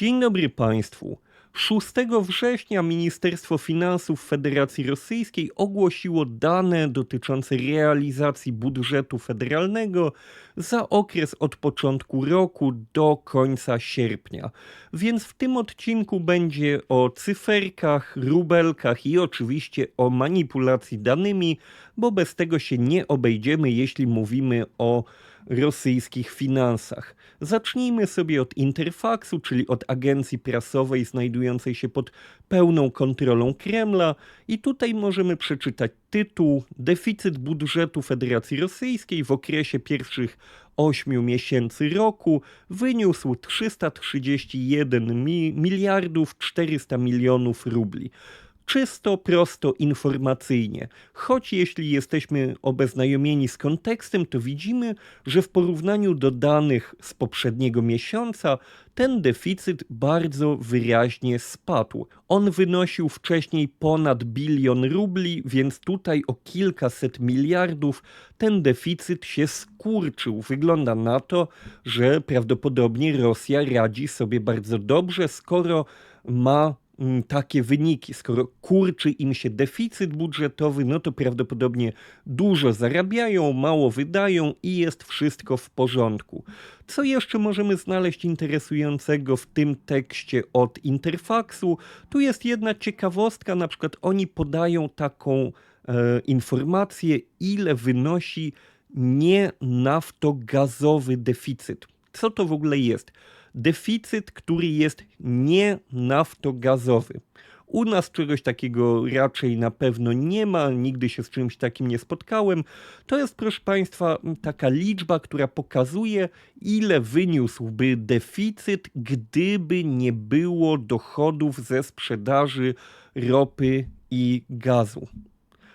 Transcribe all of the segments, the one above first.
Dzień dobry Państwu. 6 września Ministerstwo Finansów Federacji Rosyjskiej ogłosiło dane dotyczące realizacji budżetu federalnego za okres od początku roku do końca sierpnia. Więc w tym odcinku będzie o cyferkach, rubelkach i oczywiście o manipulacji danymi, bo bez tego się nie obejdziemy, jeśli mówimy o rosyjskich finansach. Zacznijmy sobie od Interfaksu, czyli od agencji prasowej znajdującej się pod pełną kontrolą Kremla i tutaj możemy przeczytać tytuł Deficyt budżetu Federacji Rosyjskiej w okresie pierwszych 8 miesięcy roku wyniósł 331 mi miliardów 400 milionów rubli czysto, prosto, informacyjnie. Choć jeśli jesteśmy obeznajomieni z kontekstem, to widzimy, że w porównaniu do danych z poprzedniego miesiąca ten deficyt bardzo wyraźnie spadł. On wynosił wcześniej ponad bilion rubli, więc tutaj o kilkaset miliardów ten deficyt się skurczył. Wygląda na to, że prawdopodobnie Rosja radzi sobie bardzo dobrze, skoro ma takie wyniki. Skoro kurczy im się deficyt budżetowy, no to prawdopodobnie dużo zarabiają, mało wydają i jest wszystko w porządku. Co jeszcze możemy znaleźć interesującego w tym tekście od Interfaksu? Tu jest jedna ciekawostka, na przykład oni podają taką e, informację, ile wynosi nienaftogazowy deficyt. Co to w ogóle jest? Deficyt, który jest nie naftogazowy. U nas czegoś takiego raczej na pewno nie ma, nigdy się z czymś takim nie spotkałem. To jest, proszę Państwa, taka liczba, która pokazuje, ile wyniósłby deficyt, gdyby nie było dochodów ze sprzedaży ropy i gazu.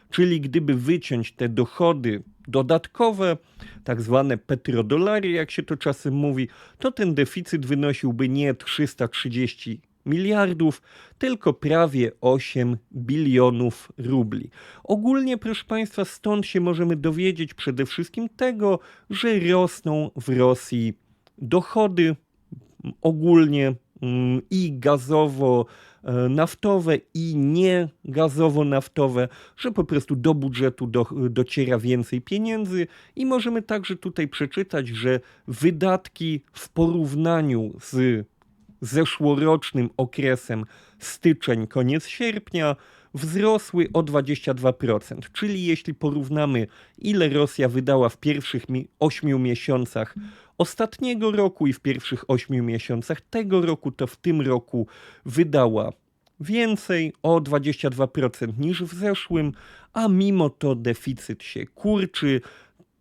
Czyli gdyby wyciąć te dochody dodatkowe, tak zwane petrodolary, jak się to czasem mówi, to ten deficyt wynosiłby nie 330 miliardów, tylko prawie 8 bilionów rubli. Ogólnie, proszę Państwa, stąd się możemy dowiedzieć przede wszystkim tego, że rosną w Rosji dochody ogólnie i gazowo, E, naftowe i nie gazowo-naftowe, że po prostu do budżetu do, dociera więcej pieniędzy i możemy także tutaj przeczytać, że wydatki w porównaniu z zeszłorocznym okresem styczeń, koniec sierpnia wzrosły o 22%. Czyli jeśli porównamy, ile Rosja wydała w pierwszych 8 miesiącach ostatniego roku i w pierwszych 8 miesiącach tego roku, to w tym roku wydała więcej o 22% niż w zeszłym, a mimo to deficyt się kurczy,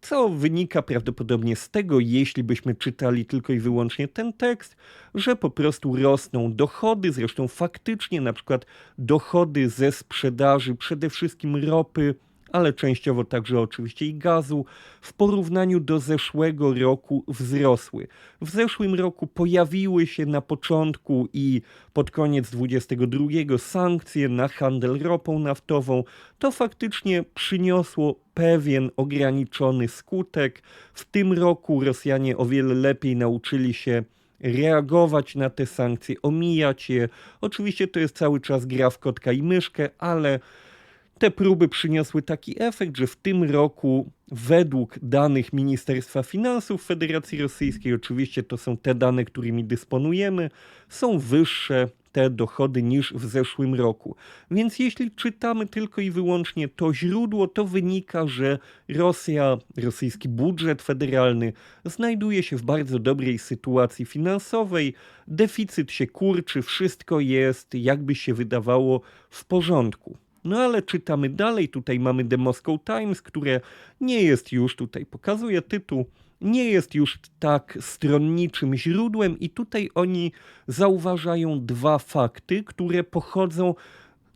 co wynika prawdopodobnie z tego, jeśli byśmy czytali tylko i wyłącznie ten tekst, że po prostu rosną dochody, zresztą faktycznie na przykład dochody ze sprzedaży przede wszystkim ropy ale częściowo także oczywiście i gazu, w porównaniu do zeszłego roku wzrosły. W zeszłym roku pojawiły się na początku i pod koniec 2022 sankcje na handel ropą naftową. To faktycznie przyniosło pewien ograniczony skutek. W tym roku Rosjanie o wiele lepiej nauczyli się reagować na te sankcje, omijać je. Oczywiście to jest cały czas gra w kotka i myszkę, ale te próby przyniosły taki efekt, że w tym roku, według danych Ministerstwa Finansów Federacji Rosyjskiej, oczywiście to są te dane, którymi dysponujemy, są wyższe te dochody niż w zeszłym roku. Więc jeśli czytamy tylko i wyłącznie to źródło, to wynika, że Rosja, rosyjski budżet federalny znajduje się w bardzo dobrej sytuacji finansowej, deficyt się kurczy, wszystko jest, jakby się wydawało, w porządku. No ale czytamy dalej, tutaj mamy The Moscow Times, które nie jest już, tutaj pokazuje tytuł, nie jest już tak stronniczym źródłem i tutaj oni zauważają dwa fakty, które pochodzą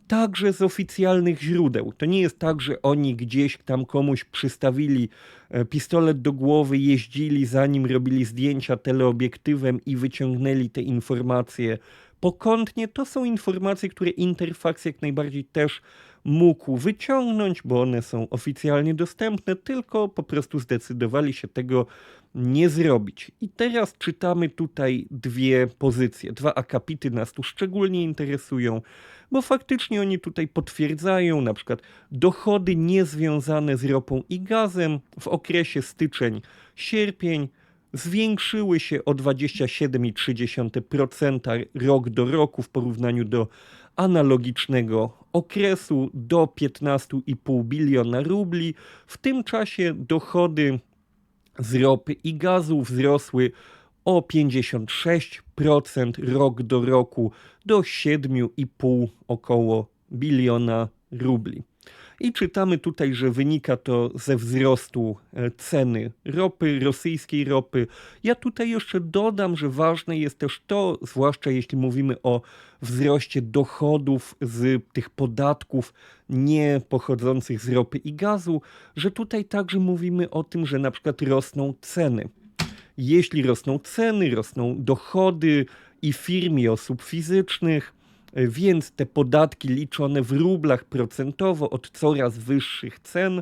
także z oficjalnych źródeł. To nie jest tak, że oni gdzieś tam komuś przystawili e, pistolet do głowy, jeździli za nim, robili zdjęcia teleobiektywem i wyciągnęli te informacje pokątnie. To są informacje, które Interfax jak najbardziej też mógł wyciągnąć, bo one są oficjalnie dostępne, tylko po prostu zdecydowali się tego nie zrobić. I teraz czytamy tutaj dwie pozycje. Dwa akapity nas tu szczególnie interesują, bo faktycznie oni tutaj potwierdzają na przykład dochody niezwiązane z ropą i gazem w okresie styczeń-sierpień zwiększyły się o 27,3% rok do roku w porównaniu do analogicznego okresu do 15,5 biliona rubli. W tym czasie dochody z ropy i gazu wzrosły o 56% rok do roku do 7,5 około biliona rubli. I czytamy tutaj, że wynika to ze wzrostu e, ceny ropy, rosyjskiej ropy. Ja tutaj jeszcze dodam, że ważne jest też to, zwłaszcza jeśli mówimy o wzroście dochodów z tych podatków nie pochodzących z ropy i gazu, że tutaj także mówimy o tym, że na przykład rosną ceny. Jeśli rosną ceny, rosną dochody i firm i osób fizycznych, więc te podatki liczone w rublach procentowo od coraz wyższych cen,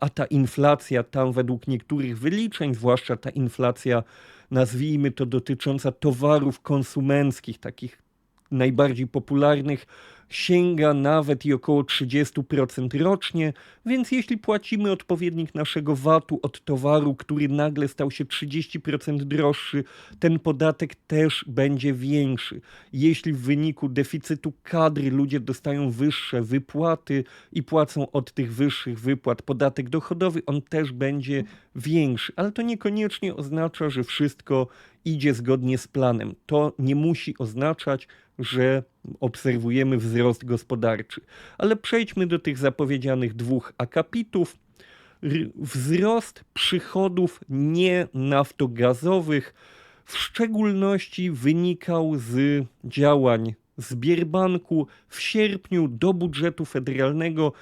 a ta inflacja tam według niektórych wyliczeń, zwłaszcza ta inflacja, nazwijmy to dotycząca towarów konsumenckich, takich najbardziej popularnych, sięga nawet i około 30% rocznie, więc jeśli płacimy odpowiednik naszego VAT-u od towaru, który nagle stał się 30% droższy, ten podatek też będzie większy. Jeśli w wyniku deficytu kadry ludzie dostają wyższe wypłaty i płacą od tych wyższych wypłat podatek dochodowy, on też będzie większy, ale to niekoniecznie oznacza, że wszystko idzie zgodnie z planem. To nie musi oznaczać, że obserwujemy wzrost gospodarczy. Ale przejdźmy do tych zapowiedzianych dwóch akapitów. Wzrost przychodów nienaftogazowych w szczególności wynikał z działań Zbierbanku. W sierpniu do budżetu federalnego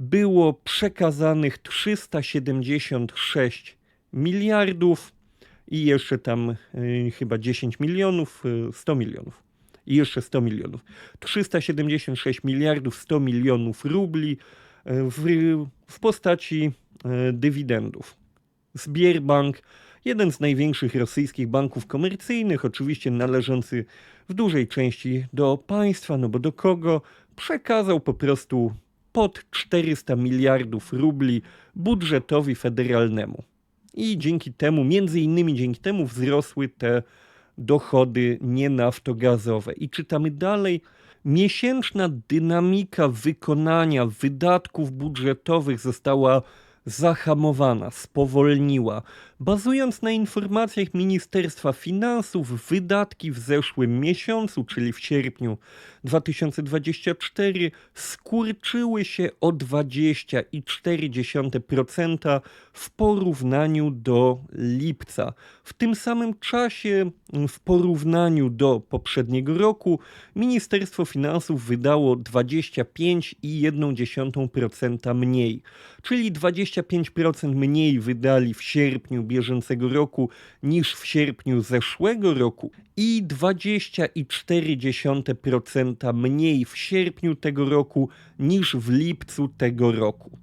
było przekazanych 376 miliardów i jeszcze tam y, chyba 10 milionów, 100 y, milionów i jeszcze 100 milionów. 376 miliardów 100 milionów rubli y, w, w postaci dywidendów. Sbierbank, jeden z największych rosyjskich banków komercyjnych, oczywiście należący w dużej części do państwa, no bo do kogo, przekazał po prostu pod 400 miliardów rubli budżetowi federalnemu i dzięki temu, między innymi dzięki temu wzrosły te dochody nienaftogazowe. I czytamy dalej, miesięczna dynamika wykonania wydatków budżetowych została zahamowana, spowolniła. Bazując na informacjach Ministerstwa Finansów, wydatki w zeszłym miesiącu, czyli w sierpniu 2024, skurczyły się o 20,4% w porównaniu do lipca. W tym samym czasie, w porównaniu do poprzedniego roku, Ministerstwo Finansów wydało 25,1% mniej, czyli 25% mniej wydali w sierpniu bieżącego roku niż w sierpniu zeszłego roku i 20,4% mniej w sierpniu tego roku niż w lipcu tego roku.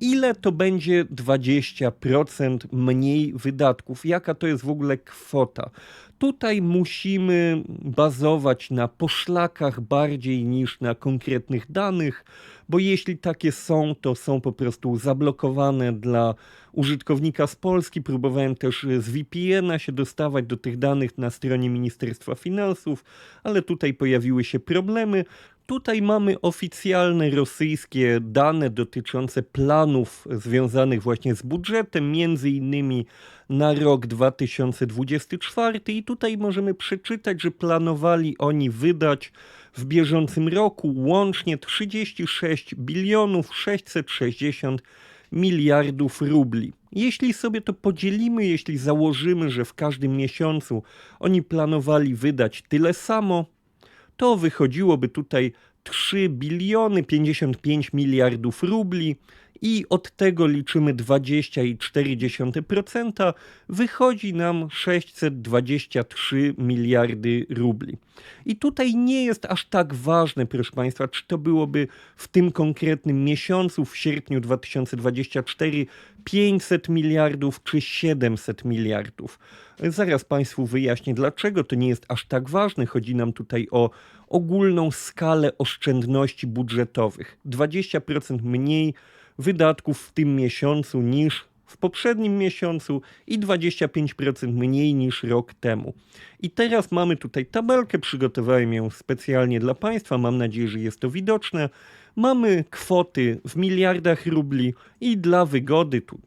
Ile to będzie 20% mniej wydatków? Jaka to jest w ogóle kwota? Tutaj musimy bazować na poszlakach bardziej niż na konkretnych danych, bo jeśli takie są, to są po prostu zablokowane dla użytkownika z Polski. Próbowałem też z VPN-a się dostawać do tych danych na stronie Ministerstwa Finansów, ale tutaj pojawiły się problemy. Tutaj mamy oficjalne rosyjskie dane dotyczące planów związanych właśnie z budżetem, między innymi na rok 2024 i tutaj możemy przeczytać, że planowali oni wydać w bieżącym roku łącznie 36 bilionów 660 miliardów rubli. Jeśli sobie to podzielimy, jeśli założymy, że w każdym miesiącu oni planowali wydać tyle samo, to wychodziłoby tutaj 3 biliony 55 miliardów rubli. I od tego liczymy 20,4%, wychodzi nam 623 miliardy rubli. I tutaj nie jest aż tak ważne, proszę Państwa, czy to byłoby w tym konkretnym miesiącu, w sierpniu 2024, 500 miliardów czy 700 miliardów. Zaraz Państwu wyjaśnię, dlaczego to nie jest aż tak ważne. Chodzi nam tutaj o ogólną skalę oszczędności budżetowych. 20% mniej wydatków w tym miesiącu niż w poprzednim miesiącu i 25% mniej niż rok temu. I teraz mamy tutaj tabelkę, przygotowałem ją specjalnie dla Państwa, mam nadzieję, że jest to widoczne. Mamy kwoty w miliardach rubli i dla wygody, tu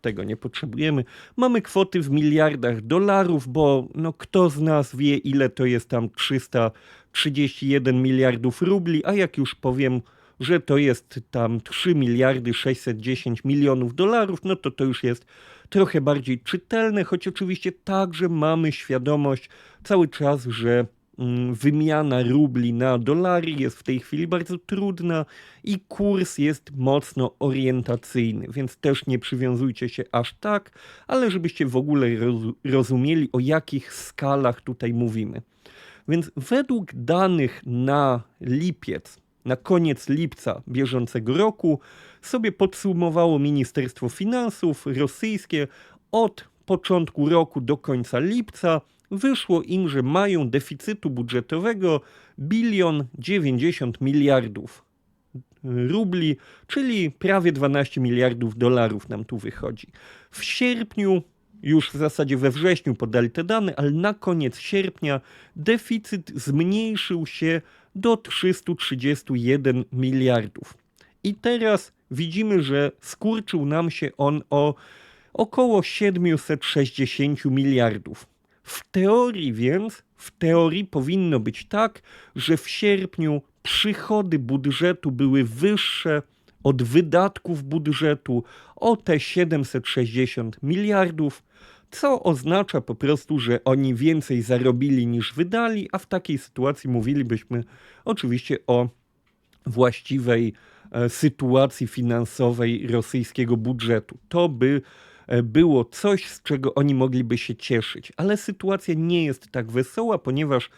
tego nie potrzebujemy. Mamy kwoty w miliardach dolarów, bo no, kto z nas wie, ile to jest tam 331 miliardów rubli, a jak już powiem, że to jest tam 3 miliardy 610 milionów dolarów, no to to już jest trochę bardziej czytelne, choć oczywiście także mamy świadomość cały czas, że mm, wymiana rubli na dolary jest w tej chwili bardzo trudna i kurs jest mocno orientacyjny, więc też nie przywiązujcie się aż tak, ale żebyście w ogóle rozumieli o jakich skalach tutaj mówimy. Więc według danych na lipiec na koniec lipca bieżącego roku sobie podsumowało Ministerstwo Finansów rosyjskie od początku roku do końca lipca wyszło im, że mają deficytu budżetowego bilion 90 miliardów rubli, czyli prawie 12 miliardów dolarów nam tu wychodzi. W sierpniu, już w zasadzie we wrześniu podali te dane, ale na koniec sierpnia deficyt zmniejszył się do 331 miliardów. I teraz widzimy, że skurczył nam się on o około 760 miliardów. W teorii więc, w teorii powinno być tak, że w sierpniu przychody budżetu były wyższe od wydatków budżetu o te 760 miliardów, co oznacza po prostu, że oni więcej zarobili niż wydali, a w takiej sytuacji mówilibyśmy oczywiście o właściwej e, sytuacji finansowej rosyjskiego budżetu. To by e, było coś, z czego oni mogliby się cieszyć, ale sytuacja nie jest tak wesoła, ponieważ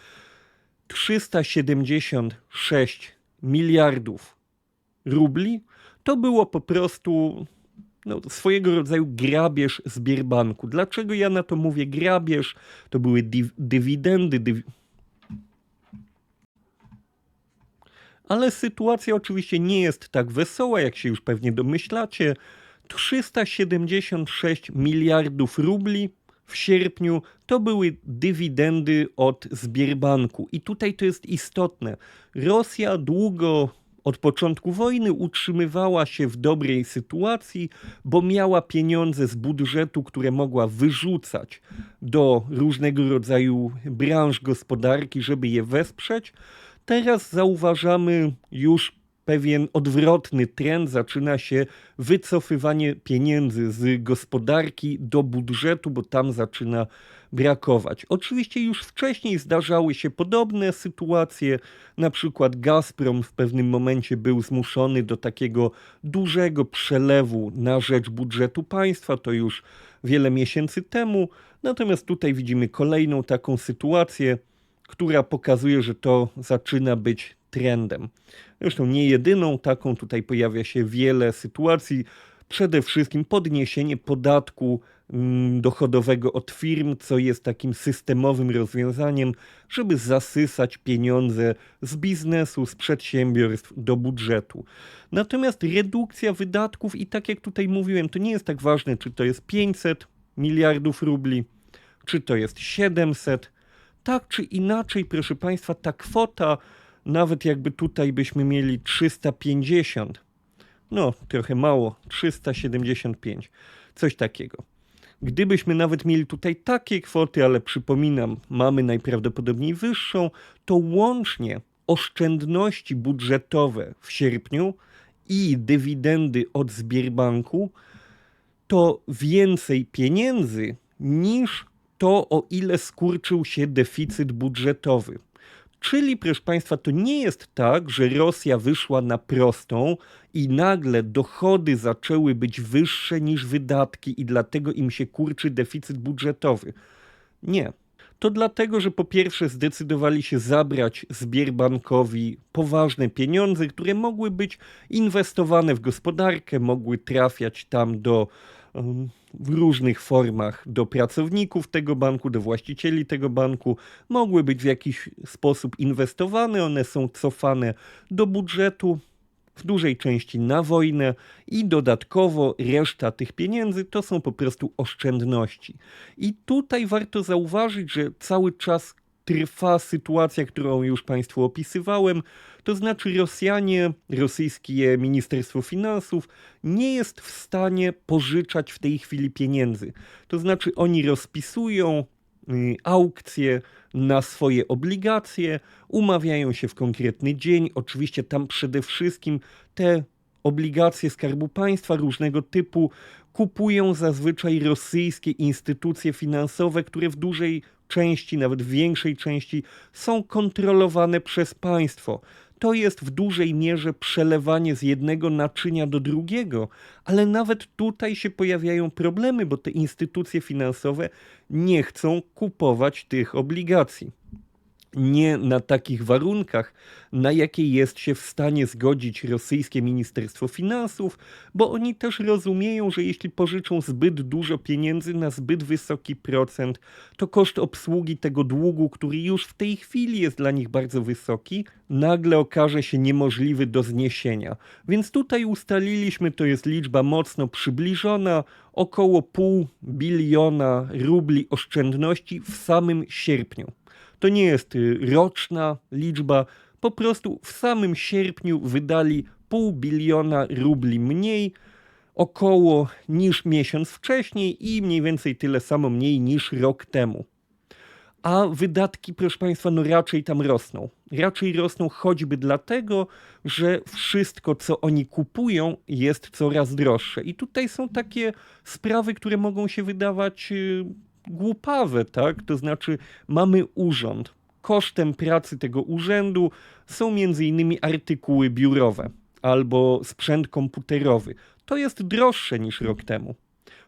376 miliardów rubli to było po prostu no, swojego rodzaju grabież z Bierbanku. Dlaczego ja na to mówię grabież? To były dywidendy. Dyw... Ale sytuacja oczywiście nie jest tak wesoła, jak się już pewnie domyślacie. 376 miliardów rubli w sierpniu to były dywidendy od Sbierbanku. I tutaj to jest istotne. Rosja długo od początku wojny utrzymywała się w dobrej sytuacji, bo miała pieniądze z budżetu, które mogła wyrzucać do różnego rodzaju branż gospodarki, żeby je wesprzeć. Teraz zauważamy już pewien odwrotny trend, zaczyna się wycofywanie pieniędzy z gospodarki do budżetu, bo tam zaczyna brakować. Oczywiście już wcześniej zdarzały się podobne sytuacje, na przykład Gazprom w pewnym momencie był zmuszony do takiego dużego przelewu na rzecz budżetu państwa, to już wiele miesięcy temu. Natomiast tutaj widzimy kolejną taką sytuację, która pokazuje, że to zaczyna być trendem. Zresztą nie jedyną taką, tutaj pojawia się wiele sytuacji. Przede wszystkim podniesienie podatku mm, dochodowego od firm, co jest takim systemowym rozwiązaniem, żeby zasysać pieniądze z biznesu, z przedsiębiorstw do budżetu. Natomiast redukcja wydatków, i tak jak tutaj mówiłem, to nie jest tak ważne, czy to jest 500 miliardów rubli, czy to jest 700. Tak czy inaczej, proszę Państwa, ta kwota nawet jakby tutaj byśmy mieli 350, no trochę mało, 375, coś takiego. Gdybyśmy nawet mieli tutaj takie kwoty, ale przypominam, mamy najprawdopodobniej wyższą, to łącznie oszczędności budżetowe w sierpniu i dywidendy od Sbierbanku to więcej pieniędzy niż to, o ile skurczył się deficyt budżetowy Czyli, proszę Państwa, to nie jest tak, że Rosja wyszła na prostą i nagle dochody zaczęły być wyższe niż wydatki i dlatego im się kurczy deficyt budżetowy. Nie. To dlatego, że po pierwsze zdecydowali się zabrać Zbierbankowi poważne pieniądze, które mogły być inwestowane w gospodarkę, mogły trafiać tam do w różnych formach do pracowników tego banku, do właścicieli tego banku, mogły być w jakiś sposób inwestowane, one są cofane do budżetu, w dużej części na wojnę i dodatkowo reszta tych pieniędzy to są po prostu oszczędności. I tutaj warto zauważyć, że cały czas trwa sytuacja, którą już Państwu opisywałem, to znaczy Rosjanie, rosyjskie Ministerstwo Finansów nie jest w stanie pożyczać w tej chwili pieniędzy. To znaczy oni rozpisują y, aukcje na swoje obligacje, umawiają się w konkretny dzień. Oczywiście tam przede wszystkim te obligacje Skarbu Państwa różnego typu kupują zazwyczaj rosyjskie instytucje finansowe, które w dużej części, nawet w większej części są kontrolowane przez państwo. To jest w dużej mierze przelewanie z jednego naczynia do drugiego, ale nawet tutaj się pojawiają problemy, bo te instytucje finansowe nie chcą kupować tych obligacji nie na takich warunkach, na jakie jest się w stanie zgodzić rosyjskie Ministerstwo Finansów, bo oni też rozumieją, że jeśli pożyczą zbyt dużo pieniędzy na zbyt wysoki procent, to koszt obsługi tego długu, który już w tej chwili jest dla nich bardzo wysoki, nagle okaże się niemożliwy do zniesienia. Więc tutaj ustaliliśmy, to jest liczba mocno przybliżona, około pół biliona rubli oszczędności w samym sierpniu. To nie jest y, roczna liczba, po prostu w samym sierpniu wydali pół biliona rubli mniej, około niż miesiąc wcześniej i mniej więcej tyle samo mniej niż rok temu. A wydatki, proszę Państwa, no raczej tam rosną. Raczej rosną choćby dlatego, że wszystko, co oni kupują, jest coraz droższe. I tutaj są takie sprawy, które mogą się wydawać y, głupawe, tak? To znaczy mamy urząd. Kosztem pracy tego urzędu są m.in. artykuły biurowe albo sprzęt komputerowy. To jest droższe niż rok temu.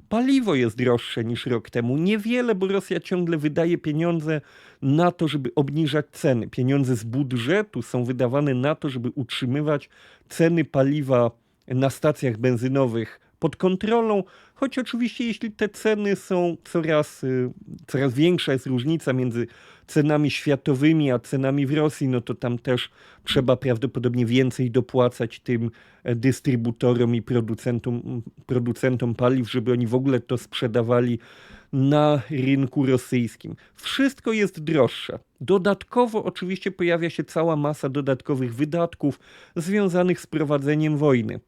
Paliwo jest droższe niż rok temu. Niewiele, bo Rosja ciągle wydaje pieniądze na to, żeby obniżać ceny. Pieniądze z budżetu są wydawane na to, żeby utrzymywać ceny paliwa na stacjach benzynowych pod kontrolą, choć oczywiście jeśli te ceny są coraz, y, coraz większa jest różnica między cenami światowymi a cenami w Rosji, no to tam też trzeba prawdopodobnie więcej dopłacać tym e, dystrybutorom i producentom, producentom paliw, żeby oni w ogóle to sprzedawali na rynku rosyjskim. Wszystko jest droższe. Dodatkowo oczywiście pojawia się cała masa dodatkowych wydatków związanych z prowadzeniem wojny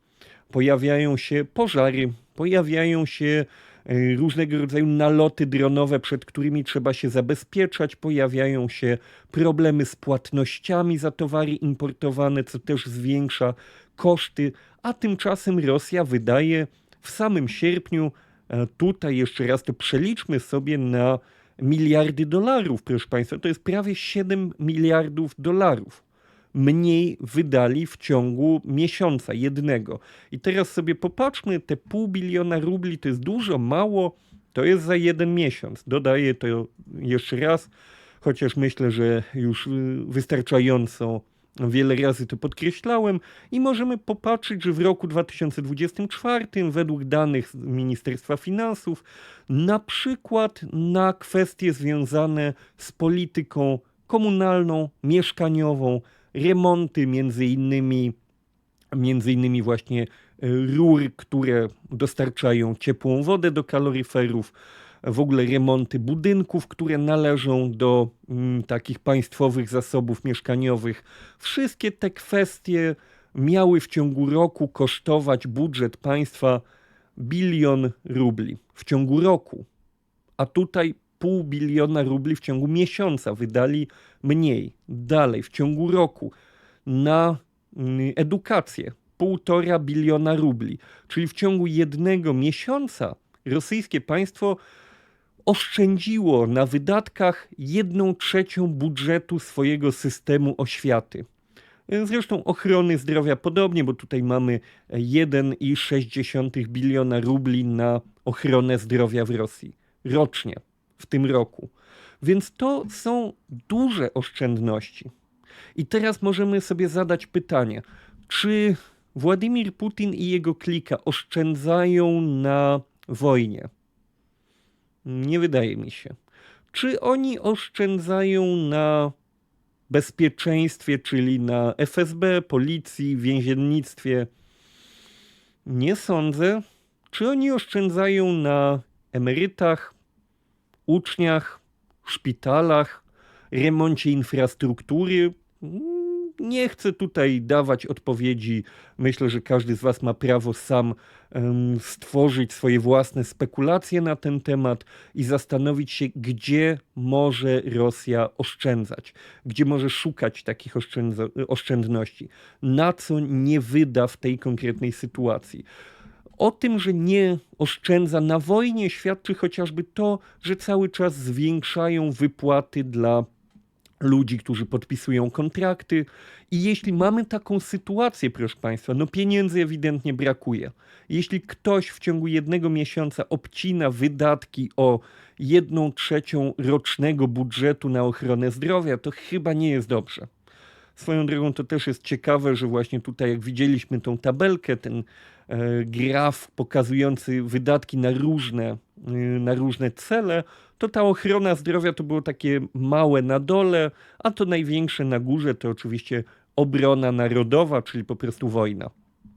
pojawiają się pożary, pojawiają się e, różnego rodzaju naloty dronowe, przed którymi trzeba się zabezpieczać, pojawiają się problemy z płatnościami za towary importowane, co też zwiększa koszty, a tymczasem Rosja wydaje w samym sierpniu, e, tutaj jeszcze raz to przeliczmy sobie na miliardy dolarów, proszę Państwa, to jest prawie 7 miliardów dolarów mniej wydali w ciągu miesiąca jednego. I teraz sobie popatrzmy, te pół biliona rubli to jest dużo, mało, to jest za jeden miesiąc. Dodaję to jeszcze raz, chociaż myślę, że już y, wystarczająco wiele razy to podkreślałem i możemy popatrzeć, że w roku 2024 według danych Ministerstwa Finansów na przykład na kwestie związane z polityką komunalną, mieszkaniową, remonty, między innymi, między innymi właśnie e, rur, które dostarczają ciepłą wodę do kaloryferów, w ogóle remonty budynków, które należą do mm, takich państwowych zasobów mieszkaniowych. Wszystkie te kwestie miały w ciągu roku kosztować budżet państwa bilion rubli w ciągu roku. A tutaj pół biliona rubli w ciągu miesiąca wydali mniej. Dalej, w ciągu roku na mm, edukację półtora biliona rubli. Czyli w ciągu jednego miesiąca rosyjskie państwo oszczędziło na wydatkach jedną trzecią budżetu swojego systemu oświaty. Zresztą ochrony zdrowia podobnie, bo tutaj mamy 1,6 biliona rubli na ochronę zdrowia w Rosji rocznie w tym roku. Więc to są duże oszczędności. I teraz możemy sobie zadać pytanie, czy Władimir Putin i jego klika oszczędzają na wojnie? Nie wydaje mi się. Czy oni oszczędzają na bezpieczeństwie, czyli na FSB, policji, więziennictwie? Nie sądzę. Czy oni oszczędzają na emerytach, uczniach, szpitalach, remoncie infrastruktury? Nie chcę tutaj dawać odpowiedzi. Myślę, że każdy z Was ma prawo sam stworzyć swoje własne spekulacje na ten temat i zastanowić się, gdzie może Rosja oszczędzać, gdzie może szukać takich oszczędności, na co nie wyda w tej konkretnej sytuacji. O tym, że nie oszczędza na wojnie, świadczy chociażby to, że cały czas zwiększają wypłaty dla ludzi, którzy podpisują kontrakty. I jeśli mamy taką sytuację, proszę Państwa, no pieniędzy ewidentnie brakuje. Jeśli ktoś w ciągu jednego miesiąca obcina wydatki o jedną trzecią rocznego budżetu na ochronę zdrowia, to chyba nie jest dobrze. Swoją drogą to też jest ciekawe, że właśnie tutaj, jak widzieliśmy tą tabelkę, ten e, graf pokazujący wydatki na różne, e, na różne cele, to ta ochrona zdrowia to było takie małe na dole, a to największe na górze to oczywiście obrona narodowa, czyli po prostu wojna.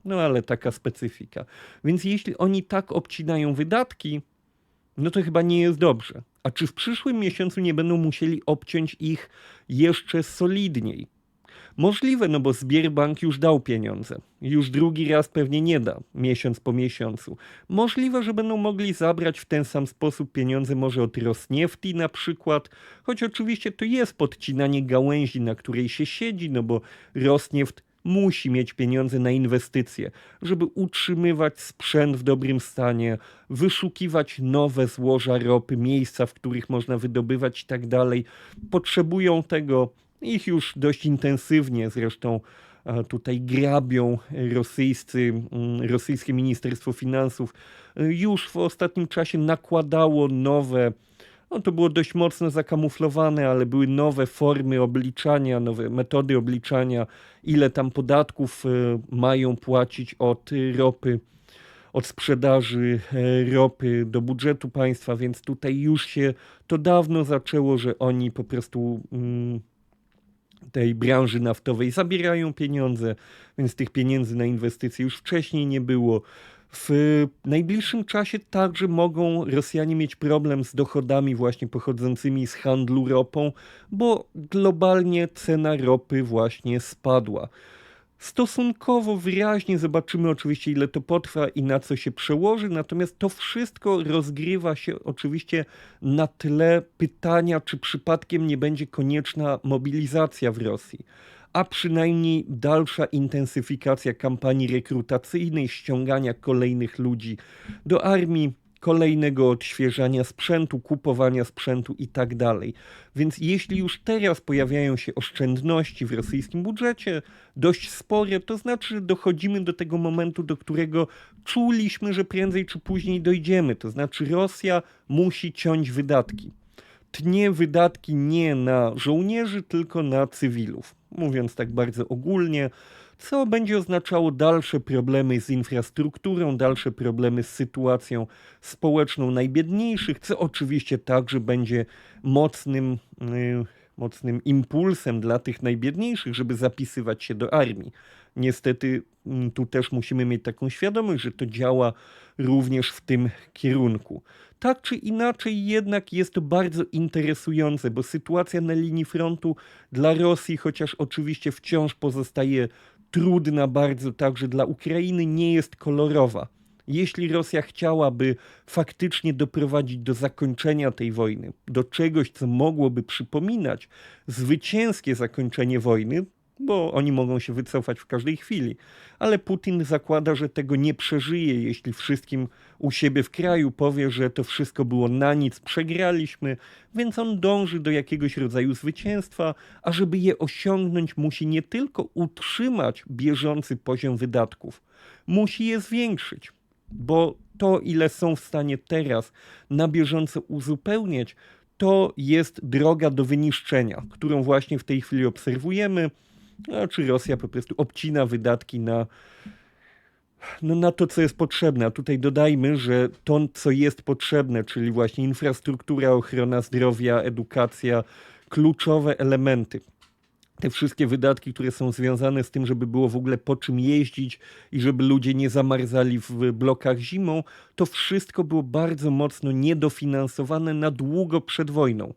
No ale taka specyfika. Więc jeśli oni tak obcinają wydatki, no to chyba nie jest dobrze. A czy w przyszłym miesiącu nie będą musieli obciąć ich jeszcze solidniej? Możliwe, no bo Sbierbank już dał pieniądze. Już drugi raz pewnie nie da, miesiąc po miesiącu. Możliwe, że będą mogli zabrać w ten sam sposób pieniądze może od Rosniefti na przykład, choć oczywiście to jest podcinanie gałęzi, na której się siedzi, no bo Rosnieft musi mieć pieniądze na inwestycje, żeby utrzymywać sprzęt w dobrym stanie, wyszukiwać nowe złoża ropy, miejsca, w których można wydobywać i tak dalej. Potrzebują tego ich już dość intensywnie zresztą tutaj grabią rosyjscy, mm, rosyjskie Ministerstwo Finansów. Już w ostatnim czasie nakładało nowe, no to było dość mocno zakamuflowane, ale były nowe formy obliczania, nowe metody obliczania, ile tam podatków e, mają płacić od ropy od sprzedaży e, ropy do budżetu państwa, więc tutaj już się to dawno zaczęło, że oni po prostu mm, tej branży naftowej zabierają pieniądze, więc tych pieniędzy na inwestycje już wcześniej nie było. W najbliższym czasie także mogą Rosjanie mieć problem z dochodami właśnie pochodzącymi z handlu ropą, bo globalnie cena ropy właśnie spadła. Stosunkowo wyraźnie zobaczymy oczywiście, ile to potrwa i na co się przełoży, natomiast to wszystko rozgrywa się oczywiście na tle pytania, czy przypadkiem nie będzie konieczna mobilizacja w Rosji a przynajmniej dalsza intensyfikacja kampanii rekrutacyjnej, ściągania kolejnych ludzi do armii kolejnego odświeżania sprzętu, kupowania sprzętu i tak dalej. Więc jeśli już teraz pojawiają się oszczędności w rosyjskim budżecie, dość spore, to znaczy, że dochodzimy do tego momentu, do którego czuliśmy, że prędzej czy później dojdziemy. To znaczy, Rosja musi ciąć wydatki. Tnie wydatki nie na żołnierzy, tylko na cywilów. Mówiąc tak bardzo ogólnie, co będzie oznaczało dalsze problemy z infrastrukturą, dalsze problemy z sytuacją społeczną najbiedniejszych, co oczywiście także będzie mocnym, yy, mocnym impulsem dla tych najbiedniejszych, żeby zapisywać się do armii. Niestety mm, tu też musimy mieć taką świadomość, że to działa również w tym kierunku. Tak czy inaczej, jednak jest to bardzo interesujące, bo sytuacja na linii frontu dla Rosji, chociaż oczywiście wciąż pozostaje trudna bardzo także dla Ukrainy, nie jest kolorowa. Jeśli Rosja chciałaby faktycznie doprowadzić do zakończenia tej wojny, do czegoś, co mogłoby przypominać zwycięskie zakończenie wojny, bo oni mogą się wycofać w każdej chwili. Ale Putin zakłada, że tego nie przeżyje, jeśli wszystkim u siebie w kraju powie, że to wszystko było na nic, przegraliśmy, więc on dąży do jakiegoś rodzaju zwycięstwa, a żeby je osiągnąć, musi nie tylko utrzymać bieżący poziom wydatków, musi je zwiększyć, bo to, ile są w stanie teraz na bieżąco uzupełniać, to jest droga do wyniszczenia, którą właśnie w tej chwili obserwujemy. A czy Rosja po prostu obcina wydatki na, no, na to, co jest potrzebne. A tutaj dodajmy, że to, co jest potrzebne, czyli właśnie infrastruktura, ochrona zdrowia, edukacja, kluczowe elementy te wszystkie wydatki, które są związane z tym, żeby było w ogóle po czym jeździć i żeby ludzie nie zamarzali w blokach zimą, to wszystko było bardzo mocno niedofinansowane na długo przed wojną.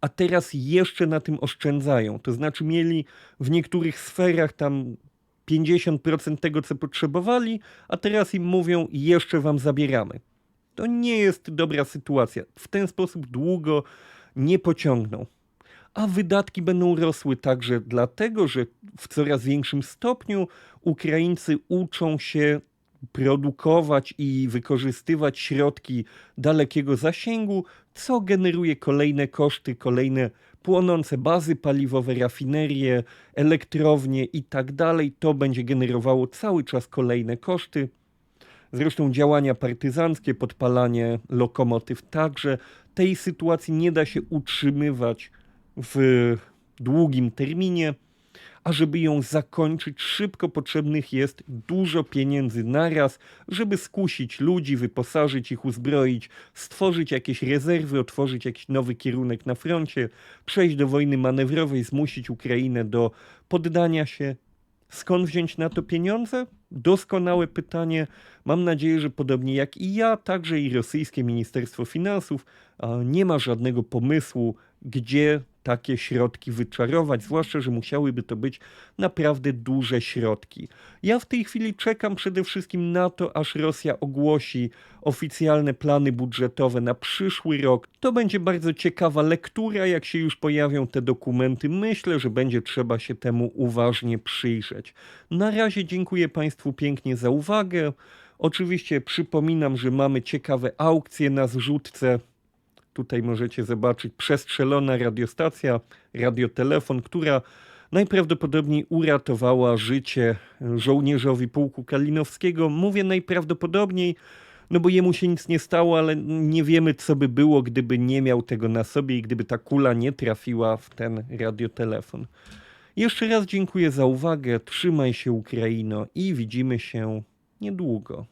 A teraz jeszcze na tym oszczędzają. To znaczy mieli w niektórych sferach tam 50% tego, co potrzebowali, a teraz im mówią, jeszcze wam zabieramy. To nie jest dobra sytuacja. W ten sposób długo nie pociągną a wydatki będą rosły także dlatego, że w coraz większym stopniu Ukraińcy uczą się produkować i wykorzystywać środki dalekiego zasięgu, co generuje kolejne koszty, kolejne płonące bazy paliwowe, rafinerie, elektrownie i tak dalej. To będzie generowało cały czas kolejne koszty. Zresztą działania partyzanckie, podpalanie lokomotyw także. Tej sytuacji nie da się utrzymywać w długim terminie, a żeby ją zakończyć szybko potrzebnych jest dużo pieniędzy naraz, żeby skusić ludzi, wyposażyć ich, uzbroić, stworzyć jakieś rezerwy, otworzyć jakiś nowy kierunek na froncie, przejść do wojny manewrowej, zmusić Ukrainę do poddania się. Skąd wziąć na to pieniądze? Doskonałe pytanie. Mam nadzieję, że podobnie jak i ja, także i rosyjskie Ministerstwo Finansów nie ma żadnego pomysłu, gdzie takie środki wyczarować, zwłaszcza, że musiałyby to być naprawdę duże środki. Ja w tej chwili czekam przede wszystkim na to, aż Rosja ogłosi oficjalne plany budżetowe na przyszły rok. To będzie bardzo ciekawa lektura, jak się już pojawią te dokumenty. Myślę, że będzie trzeba się temu uważnie przyjrzeć. Na razie dziękuję Państwu pięknie za uwagę. Oczywiście przypominam, że mamy ciekawe aukcje na zrzutce Tutaj możecie zobaczyć przestrzelona radiostacja, radiotelefon, która najprawdopodobniej uratowała życie żołnierzowi pułku Kalinowskiego. Mówię najprawdopodobniej, no bo jemu się nic nie stało, ale nie wiemy, co by było, gdyby nie miał tego na sobie i gdyby ta kula nie trafiła w ten radiotelefon. Jeszcze raz dziękuję za uwagę, trzymaj się Ukraino i widzimy się niedługo.